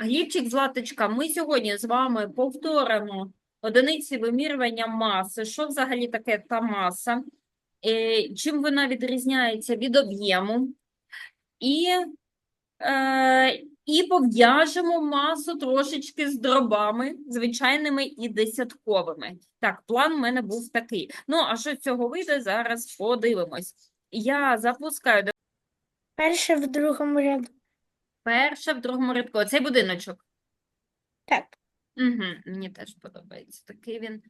Глібчик, Златочка, ми сьогодні з вами повторимо одиниці вимірювання маси. Що взагалі таке та маса? Е, Чим вона відрізняється від об'єму? І, е, і пов'яжемо масу трошечки з дробами, звичайними і десятковими. Так, план у мене був такий. Ну, а що з цього вийде, зараз подивимось. Я запускаю Перше в другому ряду. Перше в другому рядку. Оцей будиночок. Так. Угу, мені теж подобається. Такий він.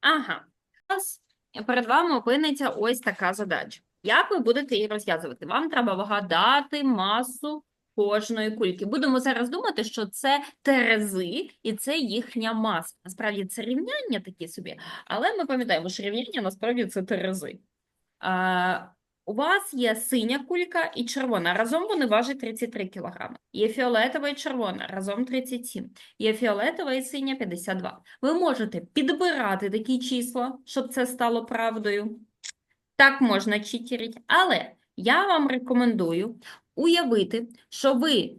Ага. Зараз перед вами опиниться ось така задача. Як ви будете її розв'язувати? Вам треба вгадати масу кожної кульки. Будемо зараз думати, що це терези і це їхня маса. Насправді це рівняння такі собі, але ми пам'ятаємо, що рівняння насправді це терези. У вас є синя кулька і червона. Разом вони важать 33 кг. Є фіолетова і червона, разом 37. Є фіолетова і синя 52. Ви можете підбирати такі числа, щоб це стало правдою. Так можна читерити. Але я вам рекомендую уявити, що ви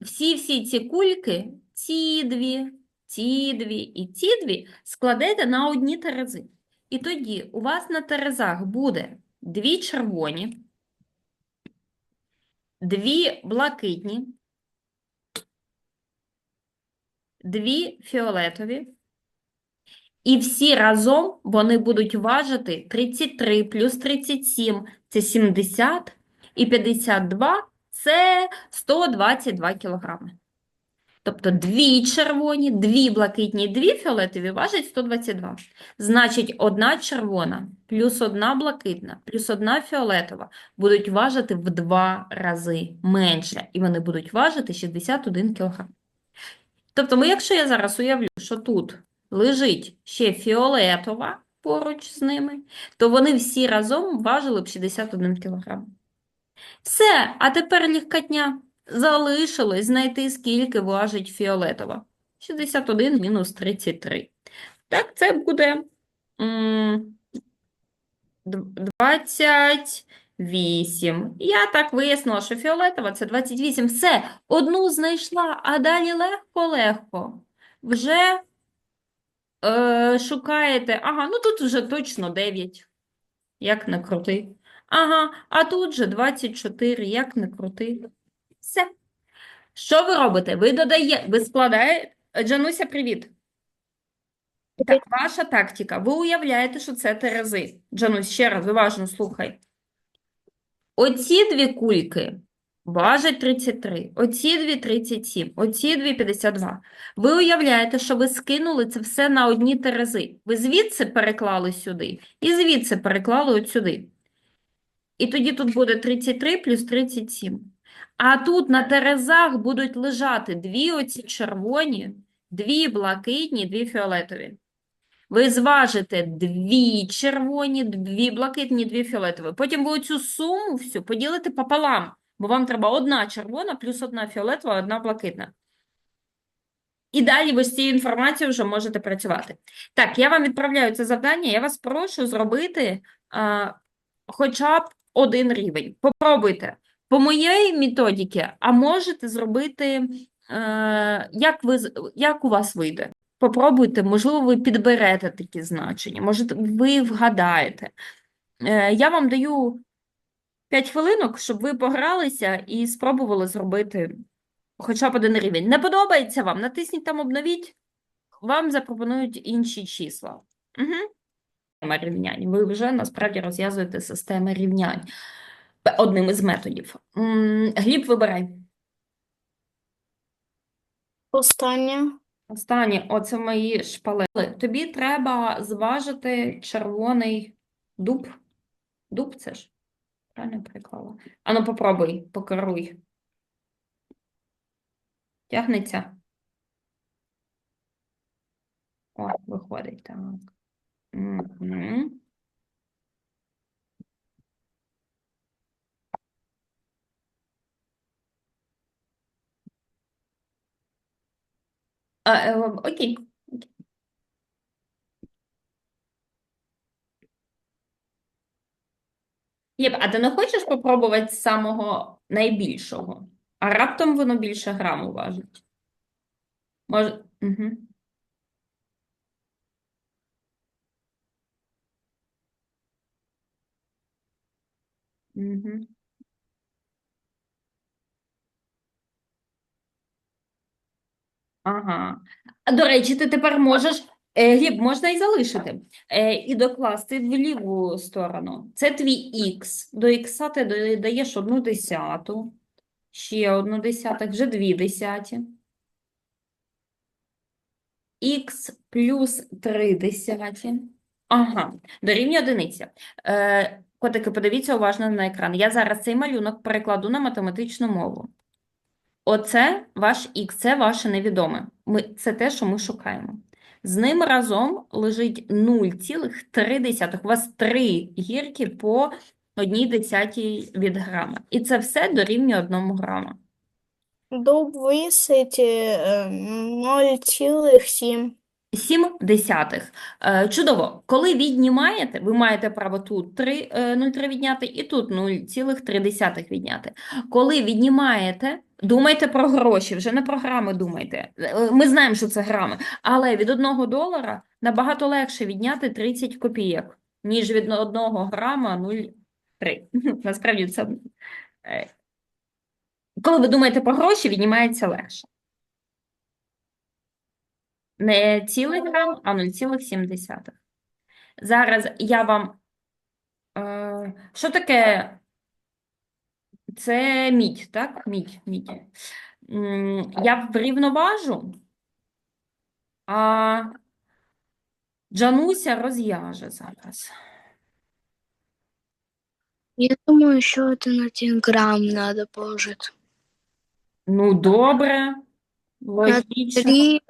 всі-всі ці кульки, ці дві, ці дві і ці дві складете на одні терези. І тоді у вас на терезах буде дві червоні, дві блакитні, дві фіолетові, і всі разом вони будуть важити 33 плюс 37 – це 70, і 52 – це 122 кілограми. Тобто дві червоні, дві блакитні, дві фіолетові важать 122. Значить, одна червона плюс одна блакитна плюс одна фіолетова будуть важити в два рази менше, і вони будуть важити 61 кг. Тобто, ми, якщо я зараз уявлю, що тут лежить ще фіолетова поруч з ними, то вони всі разом важили б 61 кг. Все, а тепер легкотня. Залишилось знайти, скільки важить фіолетова. 61 мінус 33. Так, це буде 28. Я так вияснила, що фіолетова – це 28. Все, одну знайшла, а далі легко-легко. Вже е, шукаєте, ага, ну тут вже точно 9. Як не крути. Ага, а тут же 24, як не крути. Все. Що ви робите? Ви додаєте, ви складаєте. Джануся, привіт. Так, ваша тактика. Ви уявляєте, що це терези. Джанусь, ще раз, уважно слухай. Оці дві кульки важать 33, оці дві 37, оці дві 52. Ви уявляєте, що ви скинули це все на одні терези. Ви звідси переклали сюди і звідси переклали от сюди. І тоді тут буде 33 плюс 37. А тут на терезах будуть лежати дві оці червоні, дві блакитні, дві фіолетові. Ви зважите дві червоні, дві блакитні, дві фіолетові. Потім ви оцю суму всю поділите пополам, бо вам треба одна червона плюс одна фіолетова, одна блакитна. І далі ви з цією інформацією вже можете працювати. Так, я вам відправляю це завдання. Я вас прошу зробити а, хоча б один рівень. Попробуйте. По моїй методиці, а можете зробити, е, як, ви, як у вас вийде. Попробуйте, можливо, ви підберете такі значення, може, ви вгадаєте. Е, я вам даю 5 хвилинок, щоб ви погралися і спробували зробити хоча б один рівень. Не подобається вам? Натисніть там обновіть, вам запропонують інші числа. Угу. Рівнянь. Ви вже насправді розв'язуєте системи рівнянь одним із методів. Гліб, вибирай. Останнє. Останнє, оце мої шпалери. Тобі треба зважити червоний дуб. Дуб це ж? Правильно приклала? Ану, попробуй, покеруй. Тягнеться? О, виходить, так. А, е, окей. Єп, а ти не хочеш попробувати самого найбільшого? А раптом воно більше граму важить. Може... Угу. Угу. Ага. До речі, ти тепер можеш, е, Гліб, можна і залишити, е, і докласти в ліву сторону. Це твій х. До х ти додаєш одну десяту, ще одну десяту, вже дві десяті. х плюс 3 десяті. Ага, дорівнює одиниці. Е, котики, подивіться уважно на екран. Я зараз цей малюнок перекладу на математичну мову. Оце ваш ік, це ваше невідоме. Ми, це те, що ми шукаємо. З ним разом лежить 0,3. У вас три гірки по одній десятій від грама. І це все дорівнює 1 грама. Дуб висить е, 0,7. 7 десятих. Е, Чудово. Коли віднімаєте, ви маєте право тут 3, е, 0,3 відняти і тут 0,3 відняти. Коли віднімаєте, думайте про гроші, вже не про грами думайте. Е, Ми знаємо, що це грами, але від 1 долара набагато легше відняти 30 копійок, ніж від 1 грама 0,3. Насправді це... Коли ви думаєте про гроші, віднімається легше. Не цілий грам, а 0,7. Зараз я вам. Е, що таке? Це мідь, так? Мідь, мідь. Я врівноважу, а Джануся розв'яже зараз. Я думаю, на 1 грамм надо положить. Ну, добре, логічно.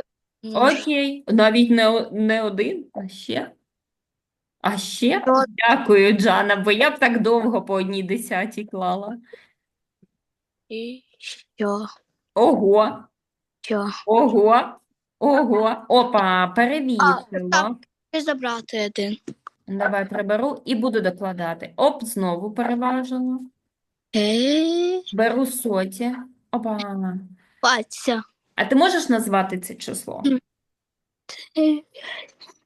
Окей, навіть не, о- не один, а ще. А ще? Дякую, Джана, бо я б так довго по одній десятій клала. и еще, Ого, еще. ого, ого. Опа, перевіримо. так. І забрати один. Давай приберу і буду докладати. Оп, знову переважила. Е, Беру соті. Опа. Баться. А ти можеш назвати це число? Е,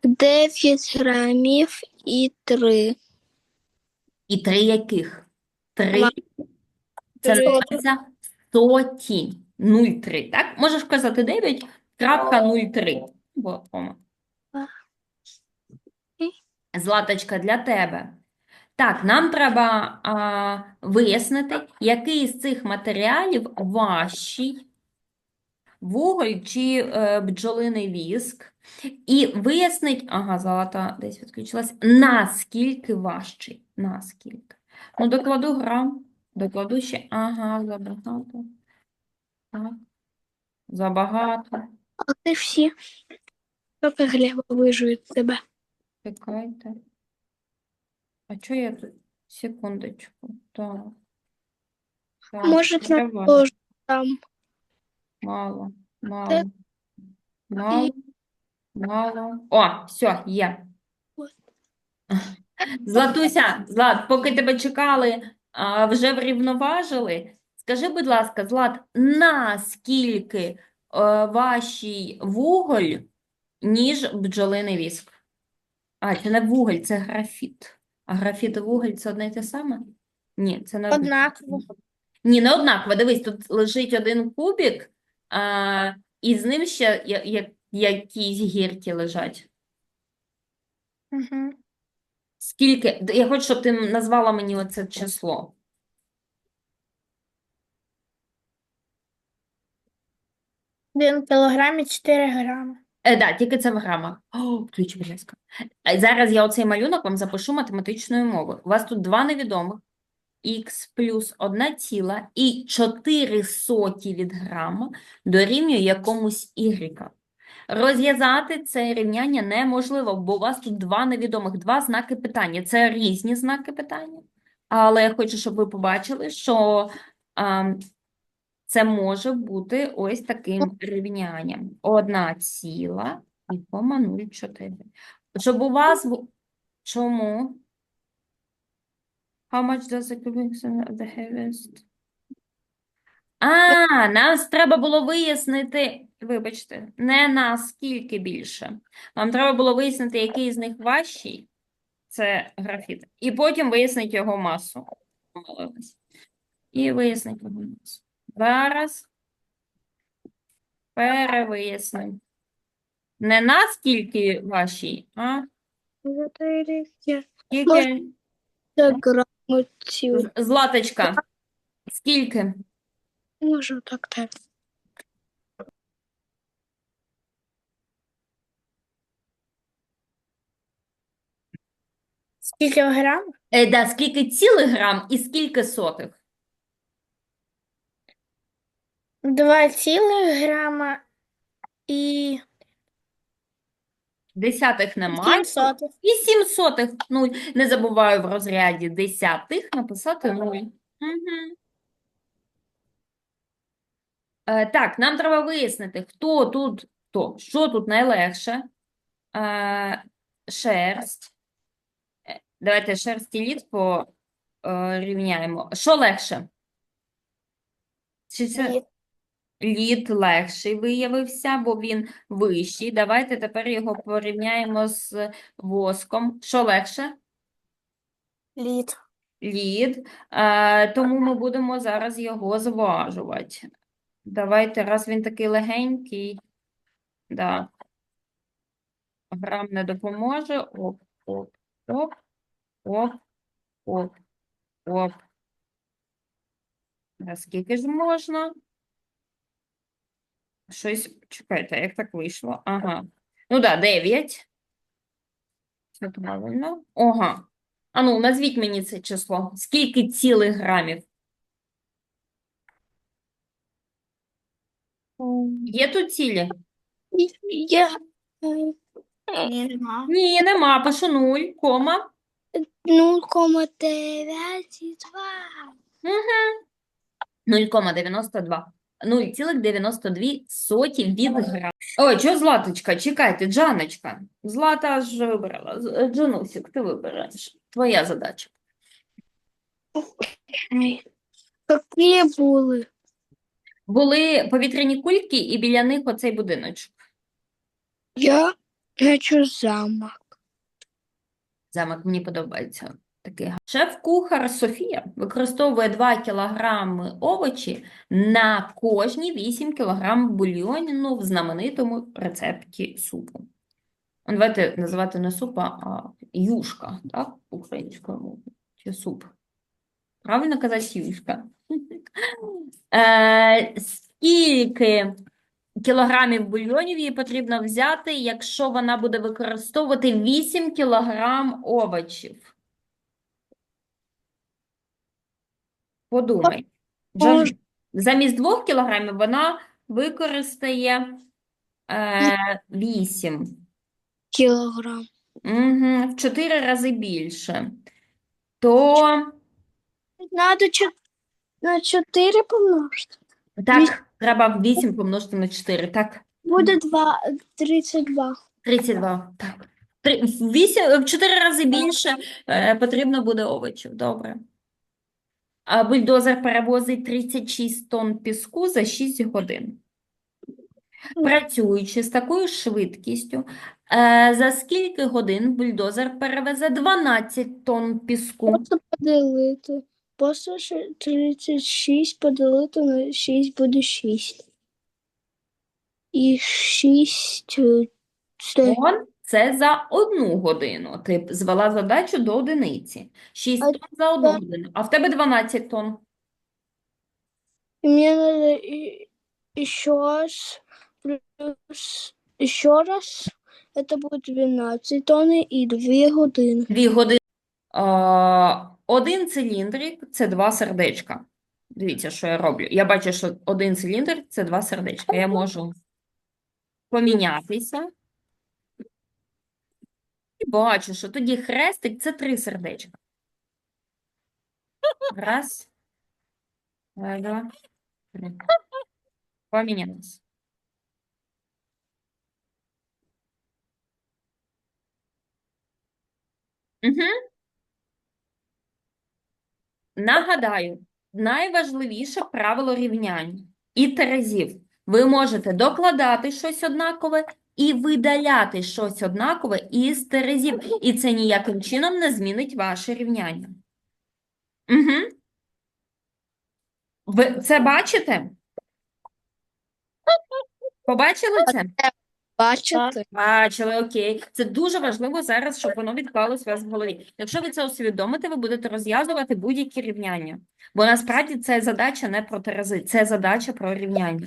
Дев'ять грамів і три. І три яких? Три. Це Три. називається соті. 0,3, так? Можеш казати 9.03. Бо, Ома. Златочка, для тебе. Так, нам треба а, вияснити, який з цих матеріалів важчий, вуголь чи е, бджолиний віск, і вияснить, ага, золота десь відключилась, наскільки важчий, наскільки. Ну, докладу грам, докладу ще, ага, забагато. Так, забагато. А ти всі. Поки Глеба вижують тебе. Чекайте. А чого я тут? Секундочку. Так. Так, Може, давай. там. Мало, мало, мало, мало. О, все, є. Златуся, Злат, поки тебе чекали, вже врівноважили. Скажи, будь ласка, Злат, наскільки е, вашій вуголь, ніж бджолиний віск? А, це не вуголь, це графіт. А графіт і вуголь це одне й те саме? Ні, це не. Однаково. Ні, не однаково. Дивись, тут лежить один кубик, а, і з ним ще я, я, якісь гірки лежать. Угу. Скільки? Я хочу, щоб ти назвала мені оце число. Один кілограм і 4 грами. Е, да, тільки це в грамах. О, включи, будь ласка. Е, Зараз я оцей малюнок вам запишу математичною мовою. У вас тут два невідомих. Х плюс 1 ціла і 4 соті від грама дорівнює якомусь y. Розв'язати це рівняння неможливо, бо у вас тут два невідомих, два знаки питання. Це різні знаки питання. Але я хочу, щоб ви побачили, що а, це може бути ось таким рівнянням. Одна ціла і кома 0,4. Щоб у вас... Чому? How much does the cubic centimeter of the heaviest? А, нас треба було вияснити, вибачте, не на скільки більше. Нам треба було вияснити, який з них важчий. Це графіт. І потім вияснити його масу. І вияснити його масу. Зараз перевияснимо. Не на скільки важчий, а скільки. З- Златочка, скільки? Можу так так. Скільки грам? Е, да, скільки цілих грам і скільки сотих? Два цілих грама і Десятих немає. сім сотих. І сім сотих нуль. Не забуваю в розряді десятих написати нуль. Угу. Е, так, нам треба вияснити, хто тут, хто, що тут найлегше. Е, шерсть. Е, Давайте шерсть і лід порівняємо. Що легше? Чи це... Лід. Лід легший виявився, бо він вищий. Давайте тепер його порівняємо з воском. Що легше? Лід. Лід. Е, тому ми будемо зараз його зважувати. Давайте, раз він такий легенький. Да. Грам не допоможе. Оп, оп, оп, оп, оп, оп. А Скільки ж можна? Щось, чекайте, як так вийшло? Ага. Ну да, 9. Це правильно. Ага. А ну, назвіть мені це число. Скільки цілих грамів? Є тут цілі? Я Ні, нема. Ні, нема. Пишу 0, кома. 0,92. Угу. 0,92. 0,92 соті від грам. Ой, що Златочка? Чекайте, Джаночка. Злата ж вибрала. Е, Джанусік, ти вибираєш. Твоя задача. Які були? Були повітряні кульки і біля них оцей будиночок. Я хочу замок. Замок мені подобається. Такий Шеф-кухар Софія використовує 2 кілограми овочі на кожні 8 кілограм бульйону в знаменитому рецепті супу. Ну, Давайте називати не супа, а юшка, так, українською мовою. Чи суп. Правильно казати юшка. Е, скільки кілограмів бульйонів їй потрібно взяти, якщо вона буде використовувати 8 кілограм овочів? Подумай. Замість 2 кілограмів вона використає е, 8. Кілограм. Угу, в 4 рази більше. То Надо чо- на 4 помножити. так, треба 8 помножити на 4. Так, Буде 2, 32. 32. Так. Три- в 8, в 4 рази більше е, потрібно буде овочів. Добре. А бульдозер перевозить 36 тонн піску за 6 годин. Працюючи з такою швидкістю, е, за скільки годин бульдозер перевезе 12 тонн піску? Просто поділити. Просто 36 поділити на 6 буде 6. І 6 Тонн – це за одну годину. Ти звела задачу до одиниці. 6 А тонн за одну годину. А в тебе 12 тонн. Мне надо и- еще раз плюс еще раз это будет 12 тонн и 2 години. Дві години. А, один циліндрик – це два сердечка. Дивіться, що я роблю. Я бачу, що один циліндр – це два сердечка. Я можу помінятися. Бачу, що тоді хрестик – це три сердечка. Раз. Два. Три. Помінялися. Угу. Нагадаю, найважливіше правило рівнянь і терезів. Ви можете докладати щось однакове і видаляти щось однакове із терезів. І це ніяким чином не змінить ваше рівняння. Угу. Ви це бачите? Побачили це? Бачите? Бачили, окей. Це дуже важливо зараз, щоб воно відклалось у вас в голові. Якщо ви це усвідомите, ви будете розв'язувати будь-які рівняння. Бо насправді це задача не про терези, це задача про рівняння.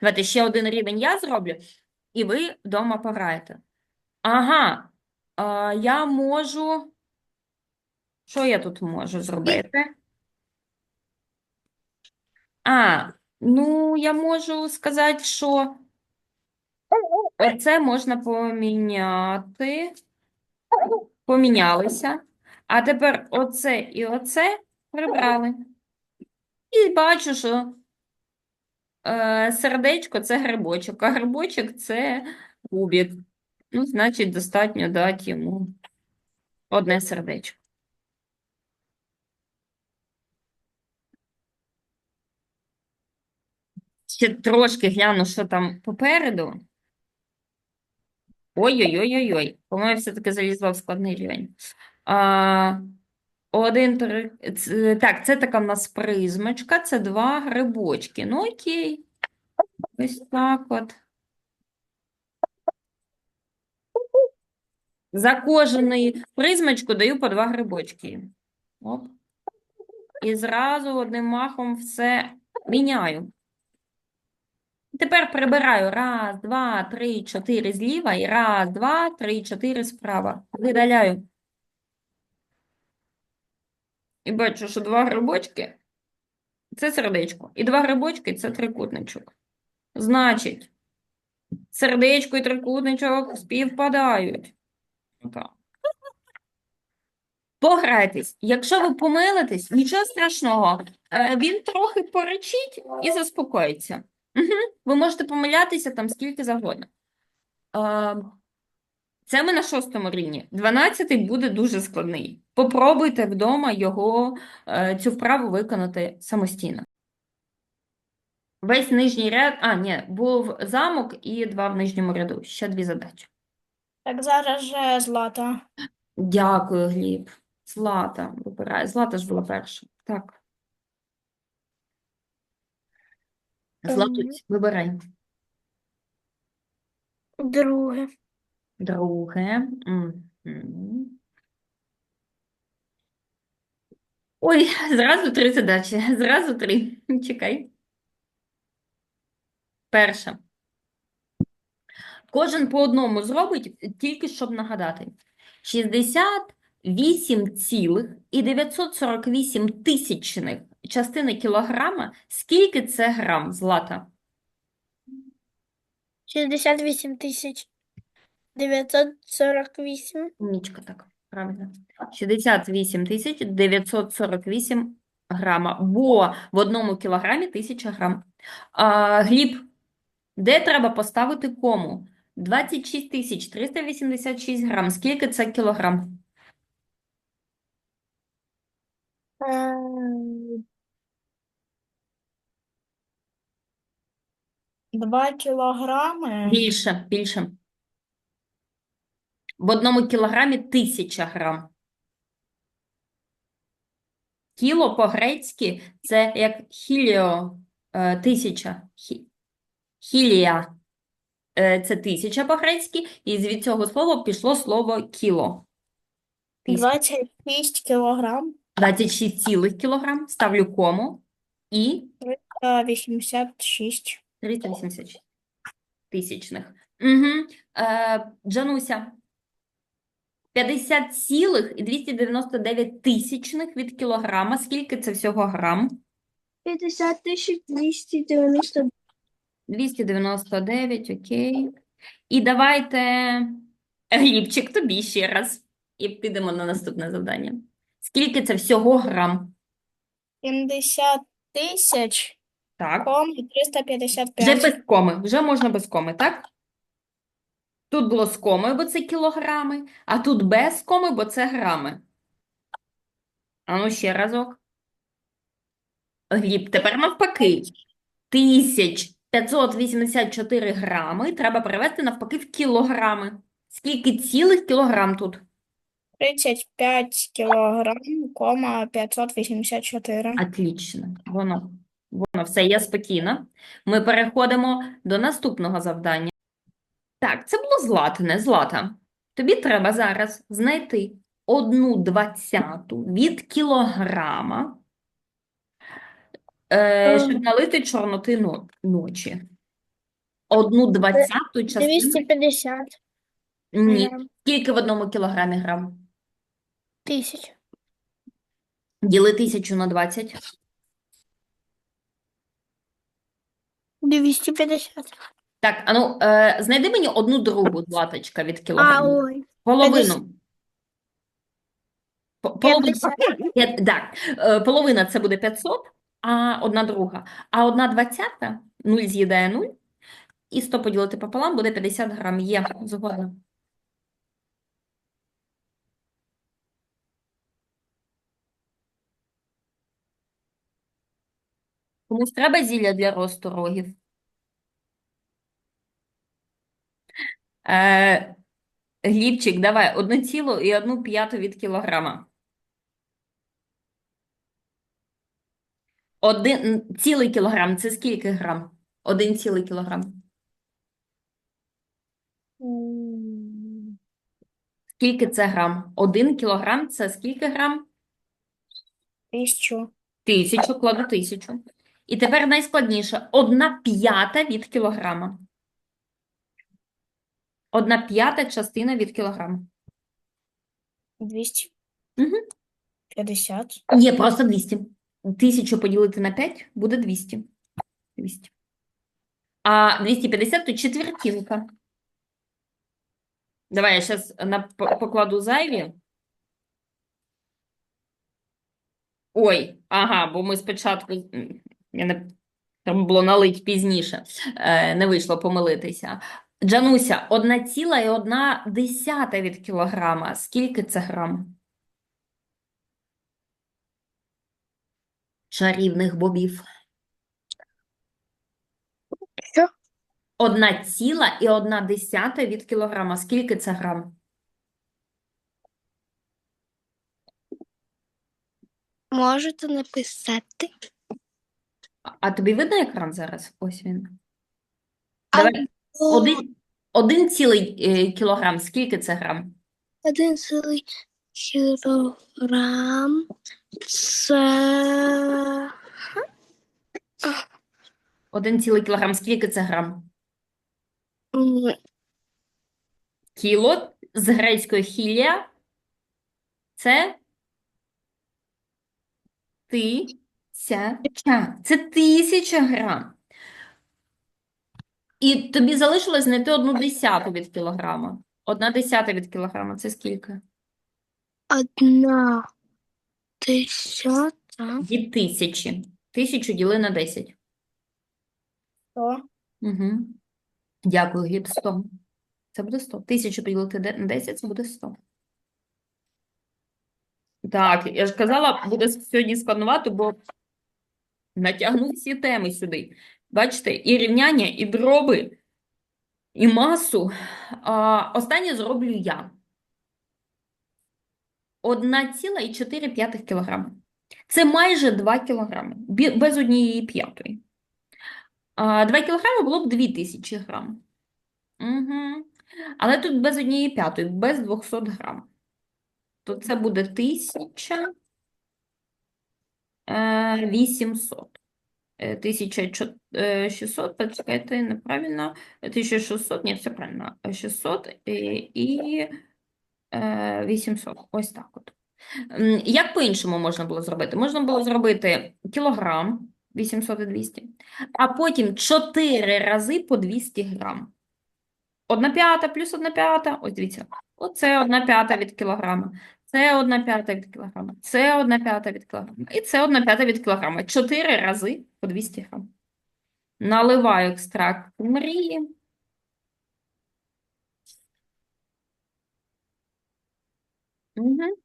Давайте ще один рівень я зроблю, і ви вдома пограєте. Ага, а, я можу. Що я тут можу зробити? А, ну, я можу сказати, що оце можна поміняти. Помінялися. А тепер оце і оце прибрали. І бачу, що сердечко це грибочок, а грибочок це кубик. Ну, значить, достатньо дати йому одне сердечко. Ще трошки гляну, що там попереду. Ой-ой-ой-ой-ой. По-моєму, все-таки залізла в складний рівень. А, один, так, це така в нас призмочка, це два грибочки. Ну, окей. Ось так от. За кожну призмочку даю по два грибочки. Оп. І зразу одним махом все міняю. Тепер прибираю раз, два, три, чотири зліва і раз, два, три, чотири справа. Видаляю. І бачу, що два грибочки – це сердечко. І два грибочки – це трикутничок. Значить, сердечко і трикутничок співпадають. Отак. Пограйтесь. Якщо ви помилитесь, нічого страшного. Е, Він трохи поречить і заспокоїться. Угу. Ви можете помилятися там скільки завгодно. Це ми на шостому рівні. Дванадцятий буде дуже складний. Попробуйте вдома його, е, цю вправу виконати самостійно. Весь нижній ряд, а, ні, був замок і два в нижньому ряду. Ще дві задачі. Так, зараз же злата. Дякую, Гліб. Злата вибирає. Злата ж була перша. Так. Златусь, вибирай. Друге. Друге. Мгм. Ой, зразу три задачі. Зразу три. Чекай. Перша. Кожен по одному зробить, тільки щоб нагадати. 68,948 тисячних частини кілограма. Скільки це грам, Злата? 68 тисяч 948. Умнічка, так, правильно. 68 тисяч 948 грама, бо в одному кілограмі 1000 грам. А, Гліб, де треба поставити кому? 26 тисяч 386 грам. Скільки це кілограм? Ем, Два кілограми. Більше, більше. В одному кілограмі 1000 грам. Кіло по-грецьки це як хіліо, е, тисяча. Хі- Хілія. Е, Це тисяча по-грецьки, і від цього слова пішло слово кіло. 26 кілограм. 26 цілих кілограм. Ставлю кому. І Та 86. 386 тисячних. Угу. Е, Джануся. 50 299 тисячних від кілограма. Скільки це всього грам? 50 тисяч 290. 299, окей. І давайте, Глібчик, тобі ще раз. І підемо на наступне завдання. Скільки це всього грам? 70 тисяч Так. ком і Вже без коми, вже можна без коми, так? Тут було з комою, бо це кілограми, а тут без коми, бо це грами. А ну ще разок. Гліб, тепер навпаки. 1584 грами треба перевести навпаки в кілограми. Скільки цілих кілограм тут? 35 кілограм, кома 584. Отлично. Воно, воно все, я спокійна. Ми переходимо до наступного завдання. Так, це було златане, злата. Тобі треба зараз знайти одну двадцяту від кілограма, е, щоб налити чорноти но- ночі. Одну двадцяту частину. 250 Ні. грам. Скільки в одному кілограмі грам? Тисяч. Діли тисячу на 20. 250. Так, а ну, е, знайди мені одну другу златочка від А, кілограму. ой. Половину. По- Половина. П'ят- Так, е, половина це буде 500, а одна друга. А одна двадцята, 0 з'їдає 0, і 100 поділити пополам буде 50 грам. Є, згодна. Комусь треба зілля для росту рогів? Е, Глібчик, давай, одну цілу і одну п'яту від кілограма. Один цілий кілограм це скільки грам? Один цілий кілограм. Скільки це грам? Один кілограм це скільки грам? Тисячу. Тисячу, кладу тисячу. І тепер найскладніше. Одна п'ята від кілограма. Одна п'ята частина від кілограма. 200. Мгм. 50. Ні, просто 200. Тисячу поділити на 5 буде 200. 200. А 250 – то четвертинка. Давай я зараз покладу зайві. Ой, ага, бо ми спочатку, я не, там було налить пізніше, е, не вийшло помилитися. Джануся, одна ціла і одна десята від кілограма. Скільки це грам? Чарівних бобів. Що? Одна ціла і одна десята від кілограма. Скільки це грам? Можете написати? А- тобі видно екран зараз? Ось він. Давай, один, один цілий е, кілограм. Скільки це грам? Один цілий кілограм. Це Один цілий кілограм. Скільки це грам? м, Кіло з грецької хілія це тисяча. Це тисяча грам. І тобі залишилось знайти одну десяту від кілограма. Одна десята від кілограма це скільки? одна десята. Від тисячі. Тисячу діли на 10. 100. Угу. Дякую, Гліб. 100. Це буде 100. Тисячу поділити на 10, це буде 100. Так, я ж казала, буде сьогодні складнувати, бо натягну всі теми сюди. Бачите, і рівняння, і дроби, і масу. А, останнє зроблю я. 1,4 кг. Це майже 2 кг, без однієї п'ятої. 2 кг було б 2000 грам. Угу. Але тут без однієї п'ятої, без 200 грам. То це буде 1000 е, 800. Е, 1600, почекайте, неправильно. 1600, ні, все правильно. 600 і, і е, 800. Ось так от. Як по-іншому можна було зробити? Можна було зробити кілограм 800 і 200, а потім 4 рази по 200 грам. Одна п'ята плюс одна п'ята. Ось дивіться. Оце одна п'ята від кілограма. Це одна п'ята від кілограма. Це одна п'ята від кілограма. І це одна п'ята від кілограма. Чотири рази по 200 грам. Наливаю екстракт мрії. Угу.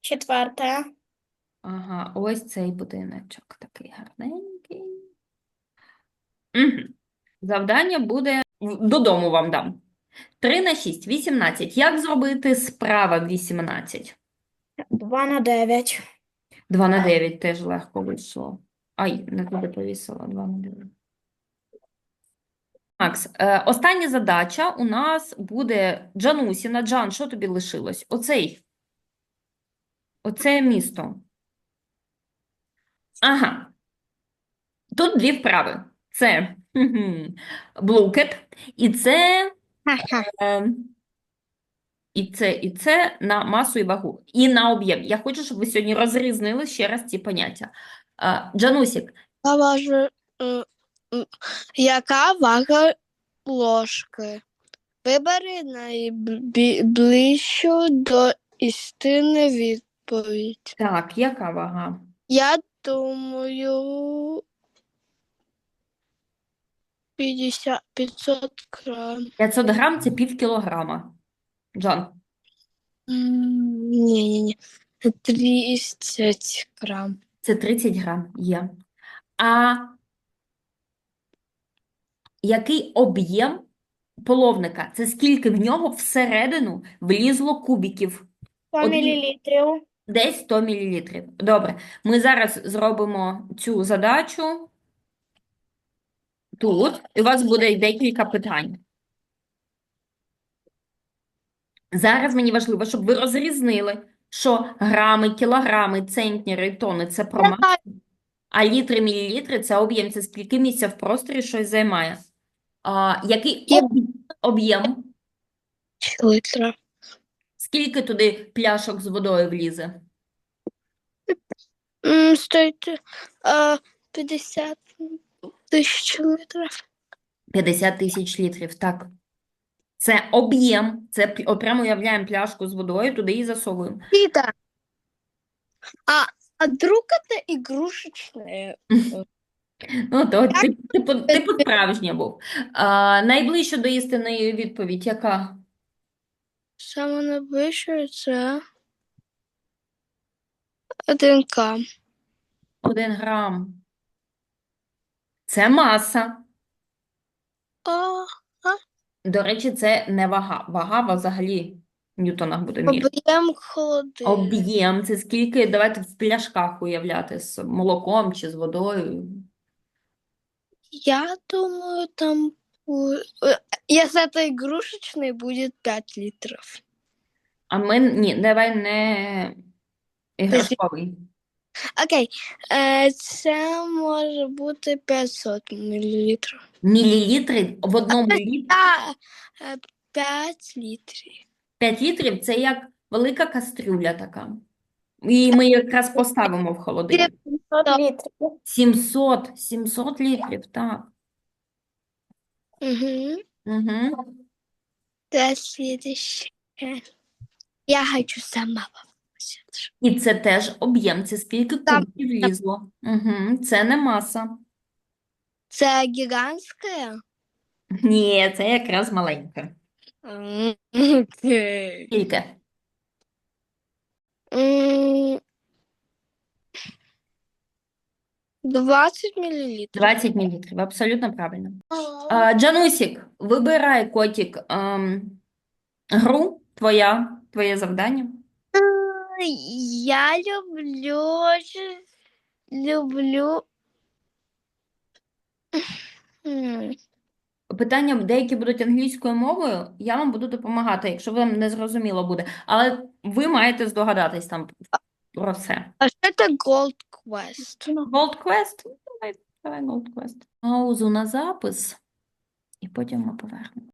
Четверте. Ага, ось цей будиночок такий гарненький. Угу. Завдання буде додому вам дам. 3 на 6, 18. Як зробити справа 18? Два на дев'ять. 2 на 9 теж легко вийшло. Ай, не туди повісила. 2 на 9. Макс, е, остання задача у нас буде Джанусіна. Джан, що тобі лишилось? Оцей. Оце місто. Ага. Тут дві вправи. Це блукет, і це, е, і це, і це на масу і вагу. І на об'єм. Я хочу, щоб ви сьогодні розрізнили ще раз ці поняття. Е, Джанусік, Я важу, е, яка вага ложки? Вибери найближчу до істини відповідь. так, яка вага? Я думаю, 50, 500 грам. 500 грам – це пів кілограма. Джан, Ні, ні, ні. 30 грам. це 30 грам є. А який об'єм половника? Це скільки в нього всередину влізло? Сто Один. мілілітрів. Десь 100 мл. Добре, ми зараз зробимо цю задачу тут, і у вас буде декілька питань. Зараз мені важливо, щоб ви розрізнили, що грами, кілограми, центнери і тони – це про масу, а літри, мілілітри – це об'єм, це скільки місця в просторі щось займає. А, який об'єм? Литра. Скільки туди пляшок з водою влізе? Стоїть е, 50 тисяч літрів. 50 тисяч літрів, так. Це об'єм. Це п- от прямо уявляємо пляшку з водою, туди і засовуємо. Віта. А, а друг это игрушечные. Ну, то ти, типу, типу справжня був. А, найближче до істинної відповідь яка? Саме найближче це 1 К. Один грам. Це маса. А, До речі, це не вага. Вага взагалі в ньютонах буде міряти. об'єм холодильника. Об'єм. Це скільки, давайте в пляшках уявляти, з молоком чи з водою. Я думаю, там бу- э, Если это игрушечный, будет 5 литров. А ми, ні, давай не іграшковий. Окей, е, це може бути 500 мл. Мілілітри в одному літрі. Та, е, 5 літрів. 5 літрів це як велика кастрюля така. І ми якраз поставимо в холодильник. 500 літрів. 700, 700 літрів, так. Угу. Угу. Да, следующее. Я хочу сама попробовать. І це теж об'єм, це скільки Так, кубиків влізло. Угу. Це не маса. Це гігантське? Ні, це якраз маленьке. М, Окей. Скільки? М, 20 мл. 20 мілілітрів, абсолютно правильно. А, Джанусік, вибирай, котик, ем, гру, твоя, твоє завдання. Я люблю, люблю. Питання деякі будуть англійською мовою, я вам буду допомагати, якщо вам не зрозуміло буде. Але ви маєте здогадатись там про все. А що це Gold Quest? Gold Quest? Давай, давай Gold Quest. Паузу на запис, і потім ми повернемо.